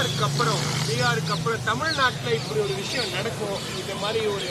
பீகாருக்கு அப்புறம் பீகாருக்கு அப்புறம் தமிழ்நாட்டில் இப்படி ஒரு விஷயம் நடக்கும் இந்த மாதிரி ஒரு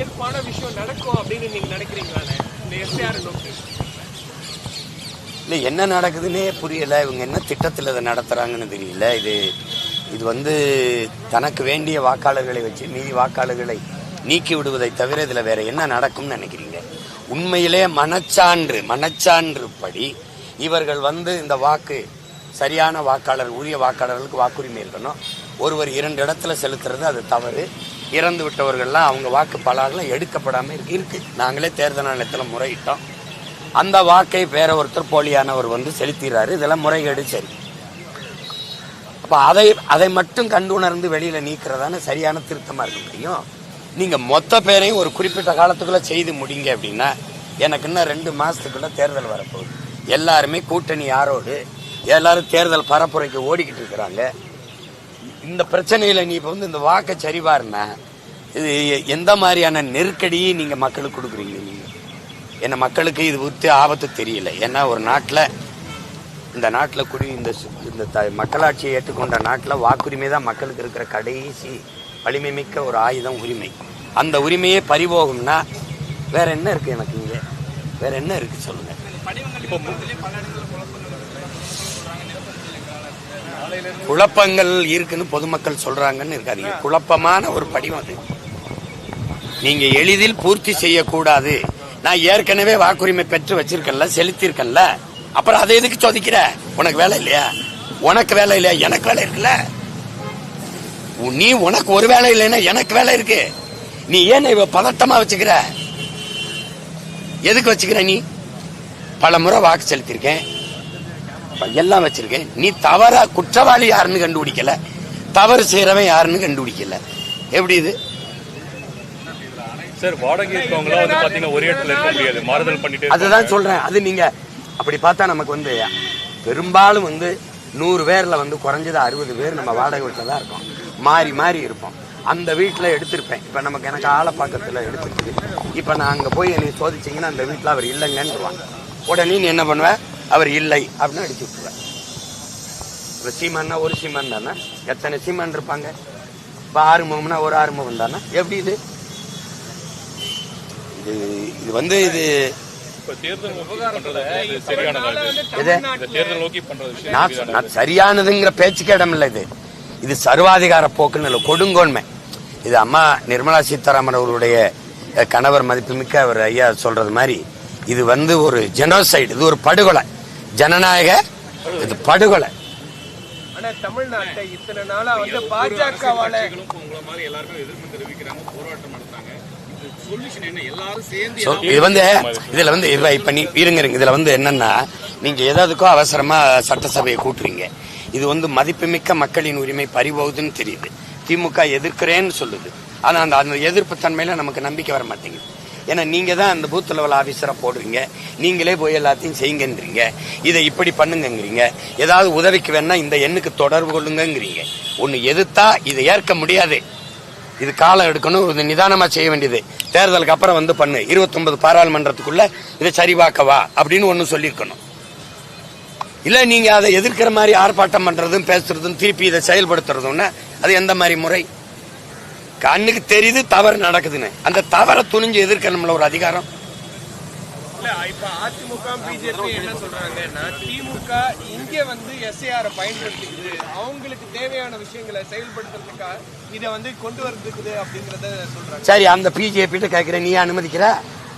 ஏற்பான விஷயம் நடக்கும் அப்படின்னு நீங்க நினைக்கிறீங்களாண்ணே இந்த எஸ்ஆர் நோக்கி. இல்லை என்ன நடக்குதுன்னே புரியல. இவங்க என்ன திட்டத்தில் இதை நடத்துகிறாங்கன்னு தெரியல. இது இது வந்து தனக்கு வேண்டிய வாக்காளர்களை வச்சு மீதி வாக்காளர்களை நீக்கி விடுவதை தவிர இதில் வேற என்ன நடக்கும்னு நினைக்கிறீங்க? உண்மையிலே மனச்சான்று மனச்சான்று படி இவர்கள் வந்து இந்த வாக்கு சரியான வாக்காளர் உரிய வாக்காளர்களுக்கு வாக்குரிமை இருக்கணும். ஒருவர் இரண்டு இடத்துல செலுத்துறது அது தவறு. இறந்து விட்டவர்கள்லாம் அவங்க வாக்கு பலாகலாம் எடுக்கப்படாமல் இருக்கு நாங்களே தேர்தல் ஆணையத்தில் முறையிட்டோம். அந்த வாக்கை வேற ஒருத்தர் போலியானவர் வந்து செலுத்திடுறாரு இதெல்லாம் முறைகேடு சரி. அப்போ அதை அதை மட்டும் கண்டு உணர்ந்து வெளியில நீக்கிறதான சரியான திருத்தமாக இருக்க முடியும்? நீங்கள் மொத்த பேரையும் ஒரு குறிப்பிட்ட காலத்துக்குள்ள செய்து முடிங்க அப்படின்னா எனக்கு இன்னும் ரெண்டு மாதத்துக்குள்ளே தேர்தல் வரப்போகுது. எல்லாருமே கூட்டணி யாரோடு? எல்லாரும் தேர்தல் பரப்புரைக்கு ஓடிக்கிட்டு இருக்கிறாங்க. இந்த பிரச்சனையில நீ இப்ப வந்து இந்த வாக்கை சரிபாருன்னா இது எந்த மாதிரியான நெருக்கடியை நீங்க மக்களுக்கு கொடுக்குறீங்க நீங்க? என்ன மக்களுக்கு இது வித்து ஆபத்து தெரியல. ஏன்னா ஒரு நாட்டில் இந்த நாட்டில் குடி இந்த சு- இந்த த மக்களாட்சியை ஏற்றுக்கொண்ட நாட்டில் வாக்குரிமை தான் மக்களுக்கு இருக்கிற கடைசி வலிமை மிக்க ஒரு ஆயுதம் உரிமை. அந்த உரிமையே பறிபோகும்னா வேற என்ன இருக்கு எனக்கு இங்கே? வேற என்ன இருக்கு சொல்லுங்க. குழப்பங்கள் இருக்குன்னு பொதுமக்கள் சொல்றாங்கன்னு இருக்காதீங்க. குழப்பமான ஒரு படிவம் அது. நீங்க எளிதில் பூர்த்தி செய்யக்கூடாது. நான் ஏற்கனவே வாக்குரிமை பெற்று வச்சிருக்கேன்ல செலுத்திருக்கல அப்புறம் அதை எதுக்கு சோதிக்கிற? உனக்கு வேலை இல்லையா? உனக்கு வேலை இல்லையா? எனக்கு வேலை இருக்குல்ல. உ- நீ உனக்கு ஒரு வேலை இல்லைன்னா எனக்கு வேலை இருக்கு. நீ ஏன் இவ பதட்டமா வச்சுக்கிற? எதுக்கு வச்சுக்கிற நீ? பல முறை வாக்கு செலுத்திருக்கேன் எல்லாம் வச்சிருக்கேன். நீ தவறா குற்றவாளி யாருன்னு கண்டுபிடிக்கல. தவறு செய்யறவன் யாருன்னு கண்டுபிடிக்கல. எப்படி இது? சார் வாடகை இருக்கவங்களா வந்து பாத்தீங்கன்னா ஒரே இடத்துல இருக்க முடியாது. மாறுதல் பண்ணிட்டே இருப்பாங்க. அதுதான் சொல்றேன். அது நீங்க அப்படி பார்த்தா நமக்கு வந்து பெரும்பாலும் வந்து நூறு பேர்ல வந்து குறைஞ்சது அறுபது பேர் நம்ம வாடகை வீட்டில் தான் இருக்கோம். மாறி மாறி இருப்போம். அந்த வீட்டில் எடுத்திருப்பேன். இப்போ நமக்கு எனக்கு ஆலப்பாக்கத்தில் எடுத்துருக்கு. இப்போ நான் அங்கே போய் என்னை சோதிச்சிங்கன்னா அந்த வீட்டில் அவர் இல்லைங்கன்றுவாங்க உடனே நீ என்ன பண்ணுவ? அவர் இல்லை அப்படின்னு அடிச்சு விட்டுருவேன் இப்போ சீமான்னா ஒரு சீமான் தானே? எத்தனை சீமான் இருப்பாங்க? இப்போ ஆறுமுகம்னா ஒரு ஆறுமுகம் தானே? எப்படி இது? இது இது வந்து இது சரியானதுங்கிற பேச்சுக்கு இடம் இல்லை இது. இது சர்வாதிகார போக்குன்னு இல்லை கொடுங்கோன்மை. இது அம்மா நிர்மலா சீதாராமன் அவர்களுடைய அஹ், கணவர் மதிப்புமிக்க அவர் ஐயா சொல்றது மாதிரி இது வந்து ஒரு ஜெனோசைடு இது ஒரு படுகொலை. ஜனநாயக இது படுகொலை. தமிழ்நாட்டை இத்தனை நாளா வந்து பாஜகவால இது சொல்யூஷன் என்ன? எல்லாரும் சேர்ந்து So, இது வந்து இதுல வந்து இப்ப- நீ இருங்க இருங்க. இதுல வந்து என்னன்னா நீங்க எதாவதுக்கோ அவசரமா சட்டசபையை கூட்டுறீங்க. இது வந்து மதிப்புமிக்க மக்களின் உரிமை பறிபோகுதுன்னு தெரியுது. திமுக எதிர்க்கிறேன்னு சொல்லுது. ஆனா அந்த அந்த எதிர்ப்பு தன்மையில நமக்கு நம்பிக்கை வர மாட்டேங்குது ஏன்னா நீங்க தான் அந்த பூத் லெவல் ஆபீசரா போடுவீங்க. நீங்களே போய் எல்லாத்தையும் செய்யுங்கன்றீங்க இதை இப்படி பண்ணுங்கங்கிறீங்க. ஏதாவது உதவிக்கு வேணா இந்த எண்ணுக்கு தொடர்பு கொள்ளுங்கிறீங்க ஒன்னு எதிர்த்தா இதை ஏற்க முடியாது. இது காலம் எடுக்கணும் இது நிதானமா செய்ய வேண்டியது. தேர்தலுக்கு அப்புறம் வந்து பண்ணு. 29 பாராளுமன்றத்துக்குள்ள இதை சரிபார்க்கவா அப்படின்னு ஒன்று சொல்லியிருக்கணும். இல்லை நீங்கள் அதை எதிர்க்கிற மாதிரி ஆர்ப்பாட்டம் பண்ணுறதும் பேசுறதும் திருப்பி இதை செயல்படுத்துறதுன்னா அது எந்த மாதிரி முறை? கண்ணுக்கு தெரியுது தவறு நடக்குதுன்னு. அந்த தவறை துணிஞ்சு எதிர்க்கணும்ல ஒரு அதிகாரம். இல்ல இப்ப அதிமுக பிஜேபி என்ன சொல்றாங்கன்னா திமுக இங்க வந்து எஸ்ஐஆர் பயன்படுத்திக்குது. அவங்களுக்கு தேவையான விஷயங்களை செயல்படுத்துறதுக்காக இதை வந்து கொண்டு வரதுக்குது அப்படிங்கறத சொல்றாங்க. சரி அந்த பிஜேபி கேட்கிற நீ அனுமதிக்கிற?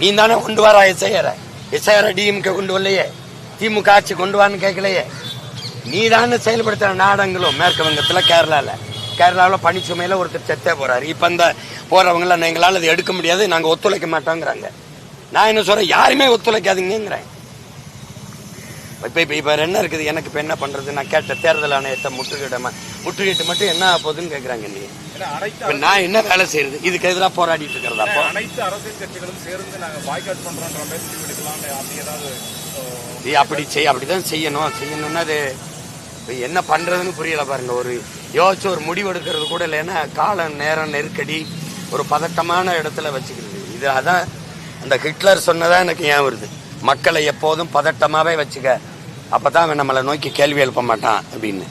நீ தானே கொண்டு வர எஸ்ஐஆர் எஸ்ஐஆர் டிஎம்கே கொண்டு வரலையே. திமுக ஆட்சி கொண்டு வான்னு கேட்கலையே நீ தானே செயல்படுத்துற நாடங்களும் மேற்கு வங்கத்துல கேரளால. கேரளாவில் பனிச்சுமையில ஒருத்தர் செத்தே போறாரு. இப்ப இந்த போறவங்க எல்லாம் எங்களால அதை எடுக்க முடியாது நாங்க ஒத்துழைக்க மாட்டோங்கிறாங்க. நான் என்ன சொல்றேன்? யாருமே ஒத்துழைக்காதீங்கிறேன் இப்ப இப்ப இப்ப என்ன இருக்குது? எனக்கு இப்ப என்ன பண்றது? நான் கேட்ட தேர்தல் ஆணையத்தை முற்றுகையிடமா முற்றுகையிட்டு மட்டும் என்ன போகுதுன்னு கேக்குறாங்க நீ. ஏன்னா அனைத்து இப்ப நான் என்ன வேலை செய்யறது? இதுக்கு எதிராக போராடிட்டு இருக்கிறதா அப்போ? அனைத்து அரசியல் கட்சிகளும் சேர்ந்து நாங்க பாய்காட் பண்றோன்ற மாதிரி அப்படி நீ அப்படி செய் அப்படிதான் செய்யணும். செய்யணும்னா அது என்ன பண்றதுன்னு புரியல பாருங்க. ஒரு யோசிச்சு ஒரு முடிவு எடுக்கிறது கூட இல்லைன்னா காலம் நேரம் நெருக்கடி ஒரு பதட்டமான இடத்துல வச்சுக்கிறது. இது அதான் அந்த ஹிட்லர் சொன்னதா எனக்கு ஏன் வருது? மக்களை எப்போதும் பதட்டமாகவே வச்சுக்க. அப்பதான் அவன் நம்மளை நோக்கி கேள்வி எழுப்ப மாட்டான் அப்படின்னு.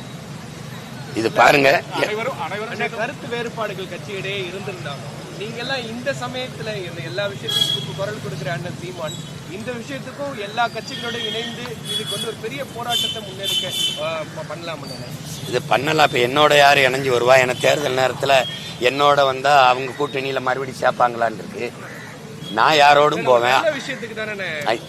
இது பாருங்க. அனைவரும் கருத்து வேறுபாடுகள் கட்சியிடையே இருந்திருந்தாலும் நீங்க எல்லாம் இந்த சமயத்துல எல்லா விஷயத்தையும் குரல் கொடுக்குற அண்ணன் சீமான் இந்த விஷயத்துக்கும் எல்லா கட்சிகளோட இணைந்து இதுக்கு வந்து ஒரு பெரிய போராட்டத்தை முன்னெடுக்க பண்ணலாம்னு இது பண்ணலாம் இப்போ என்னோட யார் இணைஞ்சு வருவா? ஏன்னா தேர்தல் நேரத்தில் என்னோட வந்தால் அவங்க கூட்டணியில் மறுபடியும் சேர்ப்பாங்களான்னு இருக்கு. நான் யாரோடும் போவேன்.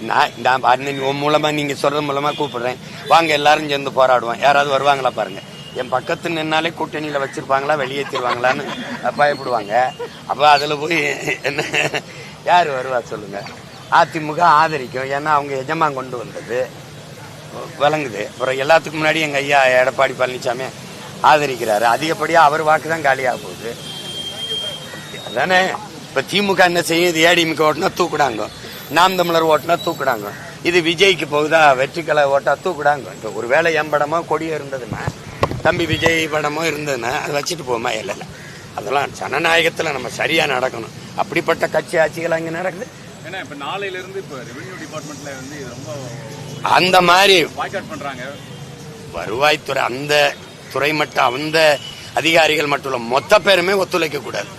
நான். நான் உன் மூலமா நீங்க சொல்றது மூலமா கூப்பிடுறேன். வாங்க எல்லாரும் சேர்ந்து போராடுவோம். யாராவது வருவாங்களா பாருங்க. என் பக்கத்து நின்னாலே கூட்டணியில வச்சிருப்பாங்களா? வெளியேற்றிடுவாங்களான்னு பயப்படுவாங்க அப்ப அதுல போய் என்ன யார் வருவா சொல்லுங்க. அதிமுக ஆதரிக்கும். ஏன்னா அவங்க எஜமான் கொண்டு வந்தது. விளங்குது அப்புறம் எல்லாத்துக்கும் முன்னாடி எங்கள் ஐயா எடப்பாடி பழனிசாமி ஆதரிக்கிறாரு. அதிகப்படியாக அவர் வாக்கு தான் காலியாக போகுது. அதானே? இப்போ திமுக என்ன செய்யும் இது ஏடிஎம்கே ஓட்டுனா தூக்குடாங்க. நாம் தமிழர் ஓட்டுனா தூக்குடாங்க. இது விஜய்க்கு போகுதா? வெற்றிக்கலை ஓட்டா தூக்குடாங்க. ஒரு ஒருவேளை என் படமோ கொடியோ இருந்ததுன்னா தம்பி விஜய் படமோ இருந்ததுன்னா அதை வச்சுட்டு போமா இல்லை அதெல்லாம் ஜனநாயகத்தில் நம்ம சரியாக நடக்கணும். அப்படிப்பட்ட கட்சி ஆட்சிகள் அங்கே நடக்குது. ஏன்னா இப்ப நாளையில இருந்து இப்ப ரெவென்யூ டிபார்ட்மெண்ட்ல வந்து ரொம்ப அந்த மாதிரி பாய்காட் பண்றாங்க. வருவாய்த்துறை அந்த துறை மட்டும் அந்த அதிகாரிகள் மட்டும் இல்ல மொத்த பேருமே ஒத்துழைக்க கூடாது.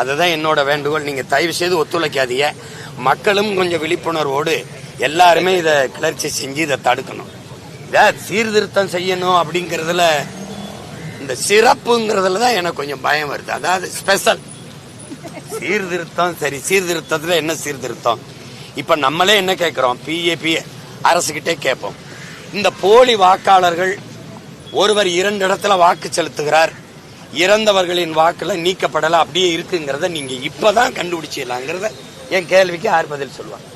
அதுதான் என்னோட வேண்டுகோள். நீங்க தயவு செய்து ஒத்துழைக்காதீங்க. மக்களும் கொஞ்சம் விழிப்புணர்வோடு எல்லாருமே இதை கிளர்ச்சி செஞ்சு இதை தடுக்கணும். இதை சீர்திருத்தம் செய்யணும் அப்படிங்கறதுல இந்த சிறப்புங்கிறதுல தான் எனக்கு கொஞ்சம் பயம் வருது. அதாவது ஸ்பெஷல் சீர்திருத்தம் சரி சீர்திருத்தத்துல என்ன சீர்திருத்தம்? இப்ப நம்மளே என்ன கேட்கிறோம் பிஏபி அரசுகிட்டே கேட்போம் இந்த போலி வாக்காளர்கள் ஒருவர் இரண்டு இடத்துல வாக்கு செலுத்துகிறார். இறந்தவர்களின் வாக்குல நீக்கப்படல அப்படியே இருக்குங்கிறத நீங்க இப்பதான் கண்டுபிடிச்சிடலாங்கிறத என் கேள்விக்கு யார் பதில் சொல்லுவாங்க?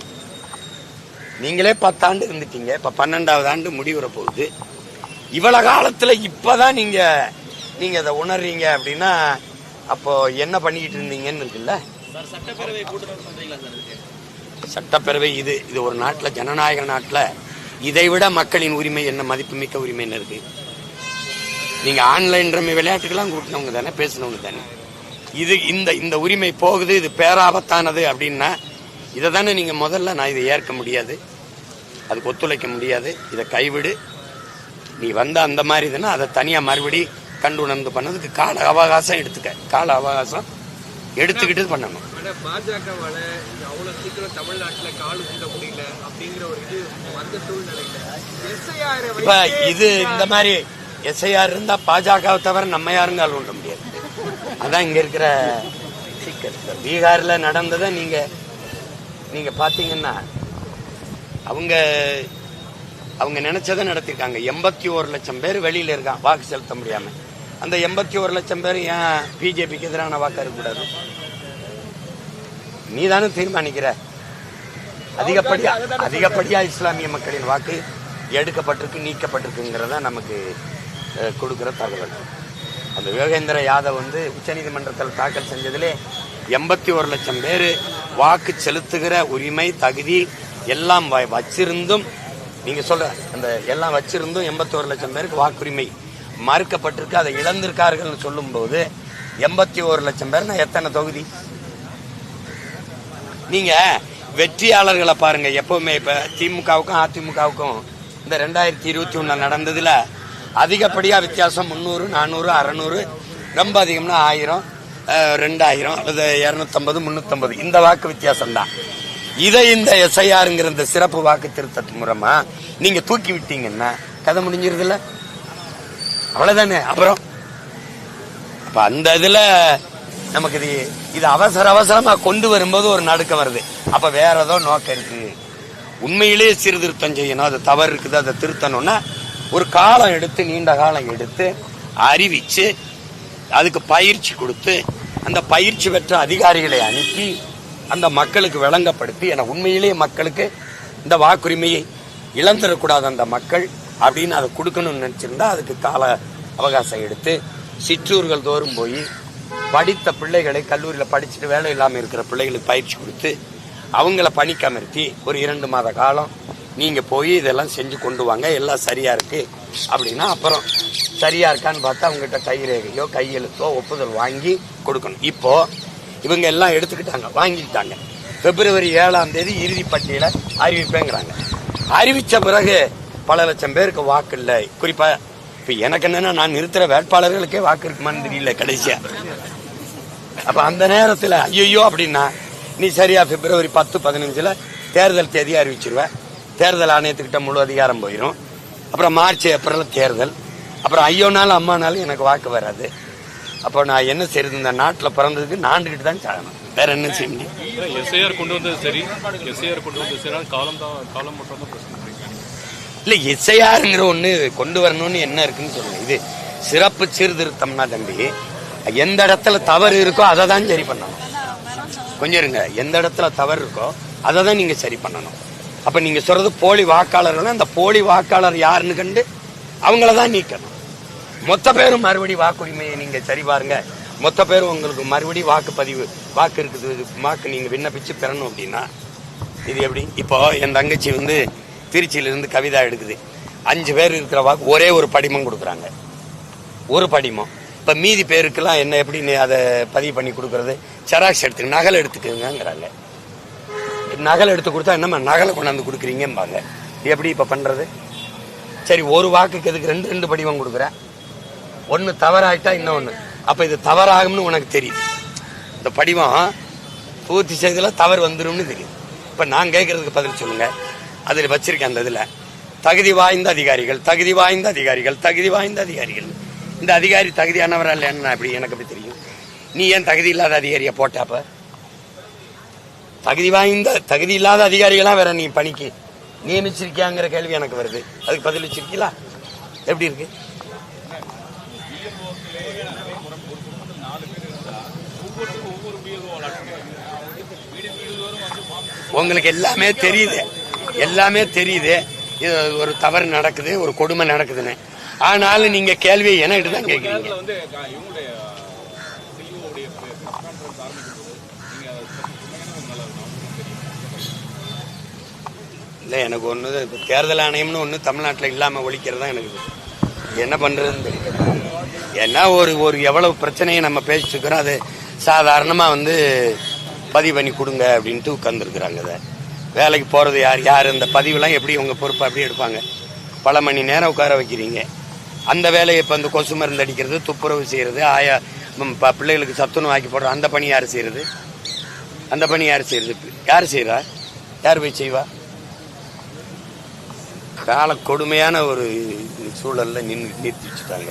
நீங்களே பத்தாண்டு இருந்துட்டீங்க. இப்ப பன்னெண்டாவது ஆண்டு முடிவுற போகுது. இவ்வளவு காலத்துல இப்பதான் நீங்க நீங்க அதை உணர்றீங்க அப்படின்னா அப்போ என்ன பண்ணிக்கிட்டு இருந்தீங்கன்னு இருக்குல்ல? சட்டப்பேரவை இது இது ஒரு நாட்டுல ஜனநாயக நாட்டுல இதை விட மக்களின் உரிமை என்ன மதிப்புமிக்க உரிமை என்ன இருக்கு? நீங்க ஆன்லைன் ரம்மி விளையாட்டுக்கெல்லாம் கூட்டினவங்க தானே பேசினவங்க தானே. இது இந்த இந்த உரிமை போகுது இது பேராபத்தானது அப்படின்னா இதை தானே நீங்க முதல்ல நான் இதை ஏற்க முடியாது. அதுக்கு ஒத்துழைக்க முடியாது. இதை கைவிடு. நீ வந்த அந்த மாதிரி இதுன்னா அதை தனியா மறுபடி கண்டு உணர்ந்து பண்ணதுக்கு கால அவகாசம் எடுத்துக்க. கால அவகாசம் எடுத்துக்கிட்டு பண்ணணும். பாஜகவால அவ்வளவு சீக்கிரம் தமிழ்நாட்டுல கால் ஊண்ட முடியல அப்படிங்கிற ஒரு இது வந்த சூழ்நிலையில. எஸ்ஐஆர் இப்ப இது இந்த மாதிரி எஸ்ஐஆர் இருந்தா பாஜகவை தவிர நம்ம யாரும் கால் ஊண்ட முடியாது. அதான் இங்க இருக்கிற சிக்கல் பீகார்ல நடந்ததை நீங்க நீங்க பாத்தீங்கன்னா அவங்க அவங்க நினைச்சதை நடத்திருக்காங்க. எண்பத்தி ஒரு லட்சம் பேர் வெளியில இருக்கான் வாக்கு செலுத்த முடியாம. அந்த எண்பத்தி ஒரு லட்சம் பேர் ஏன் பிஜேபிக்கு எதிரான வாக்கு இருக்கக்கூடாது நீ தானே தீர்மானிக்கிற? அதிகப்படியா அதிகப்படியா இஸ்லாமிய மக்களின் வாக்கு எடுக்கப்பட்டிருக்கு நீக்கப்பட்டிருக்குங்கிறத நமக்கு கொடுக்குற தகவல். அந்த யோகேந்திர யாதவ் வந்து உச்சநீதிமன்றத்தில் தாக்கல் செஞ்சதிலே எண்பத்தி ஒரு லட்சம் பேர் வாக்கு செலுத்துகிற உரிமை தகுதி எல்லாம் வ- வச்சிருந்தும் நீங்கள் சொல்ற அந்த எல்லாம் வச்சிருந்தும் எண்பத்தி ஒரு லட்சம் பேருக்கு வாக்குரிமை மறுக்கப்பட்டிருக்கு அதை இழந்திருக்கார்கள்னு சொல்லும்போது எண்பத்தி ஒரு லட்சம் பேர்னா எத்தனை தொகுதி? நீங்க வெற்றியாளர்களை பாருங்க எப்பவுமே இப்ப திமுகவுக்கும் அதிமுகவுக்கும் இந்த ரெண்டாயிரத்தி இருபத்தி ஒன்றில் நடந்ததுல அதிகப்படியா வித்தியாசம் முந்நூறு நானூறு அறநூறு ரொம்ப அதிகம்னா ஆயிரம் ரெண்டாயிரம் அல்லது இரநூத்தம்பது முன்னூத்தம்பது இந்த வாக்கு வித்தியாசம்தான். இதை இந்த எஸ்ஐஆருங்கிற இந்த சிறப்பு வாக்கு திருத்த மூலமா நீங்க தூக்கி விட்டீங்கன்னா கதை முடிஞ்சிருதுல்ல? அவ்வளவுதானே அப்புறம்? அப்ப அந்த இதுல நமக்கு இது இது அவசர அவசரமா கொண்டு வரும்போது ஒரு நடுக்க வருது. அப்ப வேற ஏதோ நோக்கம் இருக்கு. உண்மையிலேயே சீர்திருத்தம் செய்யணும் அது தவறு இருக்குது அதை திருத்தணும்னா ஒரு காலம் எடுத்து நீண்ட காலம் எடுத்து அறிவிச்சு அதுக்கு பயிற்சி கொடுத்து அந்த பயிற்சி பெற்ற அதிகாரிகளை அனுப்பி அந்த மக்களுக்கு விளங்கப்படுத்தி என உண்மையிலேயே மக்களுக்கு இந்த வாக்குரிமையை இழந்துடக்கூடாது அந்த மக்கள். அப்படின்னு அதை கொடுக்கணும்னு நினச்சிருந்தா அதுக்கு கால அவகாசம் எடுத்து சிற்றூர்கள் தோறும் போய் படித்த பிள்ளைகளை கல்லூரியில் படிச்சுட்டு வேலை இல்லாமல் இருக்கிற பிள்ளைகளுக்கு பயிற்சி கொடுத்து அவங்கள பணிக்கமர்த்தி ஒரு இரண்டு மாத காலம் நீங்கள் போய் இதெல்லாம் செஞ்சு கொண்டு வாங்க எல்லாம் சரியாக இருக்குது அப்படின்னா அப்புறம் சரியாக இருக்கான்னு பார்த்தா அவங்ககிட்ட கைரேகையோ கையெழுத்தோ ஒப்புதல் வாங்கி கொடுக்கணும். இப்போது இவங்க எல்லாம் எடுத்துக்கிட்டாங்க வாங்கிக்கிட்டாங்க. பிப்ரவரி ஏழாம் தேதி இறுதி பட்டியலை அறிவிப்பேங்கிறாங்க. அறிவித்த பிறகு பல லட்சம் பேருக்கு வாக்கு இல்லை. குறிப்பா இப்ப எனக்கு என்னன்னா நான் நிறுத்துற வேட்பாளர்களுக்கே வாக்கு இருக்குமான்னு தெரியல கடைசியா. அப்ப அந்த நேரத்துல ஐயோ அப்படின்னா நீ சரியா பிப்ரவரி பத்து பதினஞ்சுல தேர்தல் தேதி அறிவிச்சிருவேன் தேர்தல் ஆணையத்துக்கிட்ட முழு அதிகாரம் போயிடும் அப்புறம் மார்ச் ஏப்ரல் தேர்தல். அப்புறம் ஐயோனாலும் அம்மானாலும் எனக்கு வாக்கு வராது. அப்போ நான் என்ன செய்யறது இந்த நாட்டில் பிறந்ததுக்கு நாண்டுகிட்டு தான் சாகணும். வேற என்ன செய்ய முடியும்? எஸ்ஐஆர் கொண்டு வந்தது சரி. எஸ்ஐஆர் கொண்டு வந்தது சரி. காலம் தான் காலம் மட்டும் தான் பிரச்சனை. இல்லை இசையாருங்கிற ஒன்று கொண்டு வரணும்னு என்ன இருக்குன்னு சொல்லுங்க. இது சிறப்பு சீர்திருத்தம்னா தம்பி எந்த இடத்துல தவறு இருக்கோ அதை தான் சரி பண்ணணும். கொஞ்சம் இருங்க. எந்த இடத்துல தவறு இருக்கோ அதை தான் நீங்கள் சரி பண்ணணும். அப்போ நீங்கள் சொல்கிறது போலி வாக்காளர்கள் அந்த போலி வாக்காளர் யாருன்னு கண்டு அவங்கள தான் நீக்கணும். மொத்த பேரும் மறுபடி வாக்குரிமையை நீங்கள் சரி பாருங்க. மொத்த பேரும் உங்களுக்கு மறுபடி வாக்குப்பதிவு வாக்கு இருக்குது வாக்கு நீங்கள் விண்ணப்பிச்சு பெறணும் அப்படின்னா இது எப்படி? இப்போ என் தங்கச்சி வந்து திருச்சியிலேருந்து கவிதா எடுக்குது. அஞ்சு பேர் இருக்கிற வாக்கு ஒரே ஒரு படிமம் கொடுக்குறாங்க. ஒரு படிமம். இப்போ மீதி பேருக்கெல்லாம் என்ன எப்படி நீ அதை பதிவு பண்ணி கொடுக்குறது? செராக்ஸ் எடுத்து நகல் எடுத்துக்கோங்கிறாங்க நகல் எடுத்து கொடுத்தா என்னம்மா நகலை கொண்டாந்து கொடுக்குறீங்கம்பாங்க. எப்படி இப்போ பண்ணுறது சரி ஒரு வாக்குக்கு எதுக்கு ரெண்டு ரெண்டு படிவம் கொடுக்குறேன்? ஒன்று தவறாகிட்டா இன்னொன்று அப்போ இது தவறாகும்னு உனக்கு தெரியுது. இந்த படிவம் பூர்த்தி செய்ததில் தவறு வந்துரும்னு தெரியும் இப்போ நான் கேட்குறதுக்கு பதில் சொல்லுங்கள் அதில் வச்சிருக்கேன் அந்த இதில். தகுதி வாய்ந்த அதிகாரிகள் தகுதி வாய்ந்த அதிகாரிகள் தகுதி வாய்ந்த அதிகாரிகள். இந்த அதிகாரி தகுதியானவரா இல்லைன்னு அப்படி எனக்கு அப்படி தெரியும்? நீ ஏன் தகுதி இல்லாத அதிகாரியை போட்டாப்ப தகுதி வாய்ந்த தகுதி இல்லாத அதிகாரிகளாம் வேற நீ பணிக்கு நியமிச்சிருக்கியாங்கிற கேள்வி எனக்கு வருது. அதுக்கு பதில் வச்சிருக்கீங்களா? எப்படி இருக்கு? உங்களுக்கு எல்லாமே தெரியுது. எல்லாமே தெரியுது. இது ஒரு தவறு நடக்குது ஒரு கொடுமை நடக்குதுன்னு. ஆனாலும் நீங்க கேள்வியை என்கிட்ட தான் கேட்குறீங்க. இருக்கும் இல்லை எனக்கு ஒன்று இப்போ தேர்தல் ஆணையம்னு ஒன்று தமிழ்நாட்டில் இல்லாமல் ஒழிக்கிறது தான் எனக்கு. என்ன பண்ணுறதுன்னு தெரியல. ஏன்னா ஒரு ஒரு எவ்வளவு பிரச்சனையை நம்ம பேசிட்டு இருக்கிறோம் அது சாதாரணமாக வந்து பதிவு பண்ணி கொடுங்க அப்படின்ட்டு உட்காந்துருக்குறாங்க அதை வேலைக்கு போகிறது யார்? யார்? இந்த பதிவுலாம் எப்படி உங்கள் பொறுப்பை அப்படி எடுப்பாங்க? பல மணி நேரம் உட்கார வைக்கிறீங்க. அந்த வேலையை இப்போ இந்த கொசு மருந்து அடிக்கிறது துப்புரவு செய்கிறது ஆயா ப- பிள்ளைகளுக்கு சத்துணவு ஆக்கி போடுற அந்த பணி யார் செய்கிறது அந்த பணி யார் செய்கிறது யார் செய்கிறா யார் போய் செய்வா? கால கொடுமையான ஒரு சூழலில் நின்று நிறுத்தி வச்சுட்டாங்க.